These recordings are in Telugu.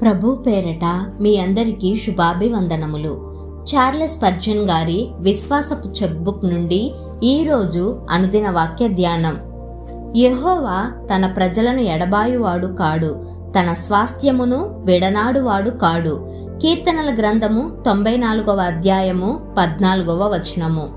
ప్రభు పేరట మీ అందరికీ శుభాభివందనములు. చార్లెస్ పర్జన్ గారి విశ్వాసపు చెక్బుక్ నుండి ఈరోజు అనుదిన వాక్య ధ్యానం. యహోవా తన ప్రజలను ఎడబాయువాడు కాడు తన స్వాస్థ్యమును విడనాడువాడు కాడు. కీర్తనల గ్రంథము తొంభై నాలుగవ అధ్యాయము పద్నాలుగవ వచనము.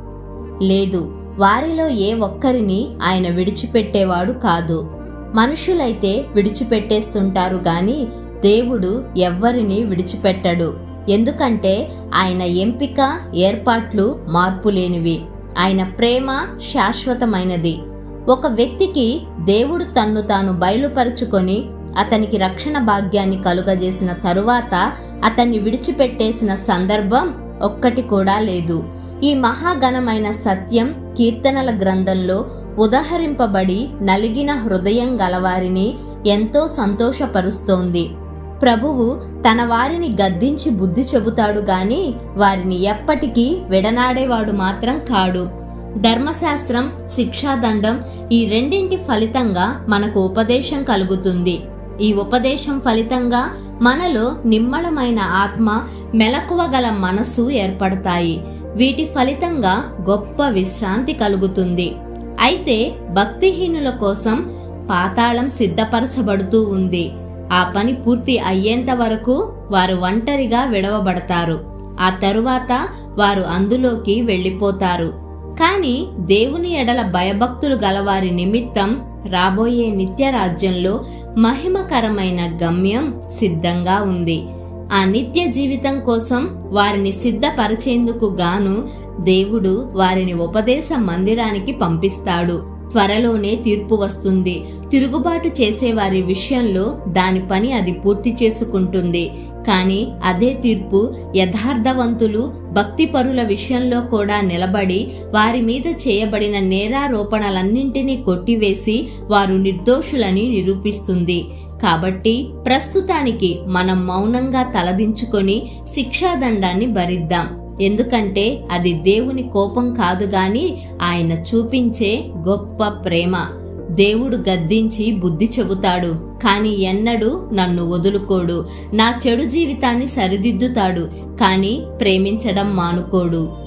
లేదు వారిలో ఏ ఒక్కరిని ఆయన విడిచిపెట్టేవాడు కాదు. మనుషులైతే విడిచిపెట్టేస్తుంటారు గాని దేవుడు ఎవ్వరిని విడిచిపెట్టడు. ఎందుకంటే ఆయన ఎంపిక ఏర్పాట్లు మార్పులేనివి. ఆయన ప్రేమ శాశ్వతమైనది. ఒక వ్యక్తికి దేవుడు తన్ను తాను బయలుపరుచుకొని అతనికి రక్షణ భాగ్యాన్ని కలుగజేసిన తరువాత అతన్ని విడిచిపెట్టేసిన సందర్భం ఒక్కటి కూడా లేదు. ఈ మహాగణమైన సత్యం కీర్తనల గ్రంథంలో ఉదహరింపబడి నలిగిన హృదయం గలవారిని ఎంతో సంతోషపరుస్తోంది. ప్రభువు తన వారిని గద్దించి బుద్ధి చెబుతాడు గాని వారిని ఎప్పటికీ విడనాడేవాడు మాత్రం కాడు. ధర్మశాస్త్రం శిక్షాదండం ఈ రెండింటి ఫలితంగా మనకు ఉపదేశం కలుగుతుంది. ఈ ఉపదేశం ఫలితంగా మనలో నిమ్మళమైన ఆత్మ మెలకువ గల మనస్సు ఏర్పడతాయి. వీటి ఫలితంగా గొప్ప విశ్రాంతి కలుగుతుంది. అయితే భక్తిహీనుల కోసం పాతాళం సిద్ధపరచబడుతూ ఉంది. ఆ పని పూర్తి అయ్యేంత వరకు వారు ఒంటరిగా విడవబడతారు. ఆ తరువాత వారు అందులోకి వెళ్ళిపోతారు. కానీ దేవుని ఎడల భయభక్తులు గలవారి నిమిత్తం రాబోయే నిత్య రాజ్యంలో మహిమకరమైన గమ్యం సిద్ధంగా ఉంది. ఆ నిత్య జీవితం కోసం వారిని సిద్ధపరిచేందుకు గాను దేవుడు వారిని ఉపదేశ మందిరానికి పంపిస్తాడు. త్వరలోనే తీర్పు వస్తుంది. తిరుగుబాటు చేసేవారి విషయంలో దాని పని అది పూర్తి చేసుకుంటుంది. కానీ అదే తీర్పు యథార్థవంతులు భక్తిపరుల విషయంలో కూడా నిలబడి వారి మీద చేయబడిన నేరారోపణలన్నింటినీ కొట్టివేసి వారు నిర్దోషులని నిరూపిస్తుంది. కాబట్టి ప్రస్తుతానికి మనం మౌనంగా తలదించుకొని శిక్షాదండాన్ని భరిద్దాం. ఎందుకంటే అది దేవుని కోపం కాదు గాని ఆయన చూపించే గొప్ప ప్రేమ. దేవుడు గద్దించి బుద్ధి చెబుతాడు కానీ ఎన్నడూ నన్ను వదులుకోడు. నా చెడు జీవితాన్ని సరిదిద్దుతాడు కానీ ప్రేమించడం మానుకోడు.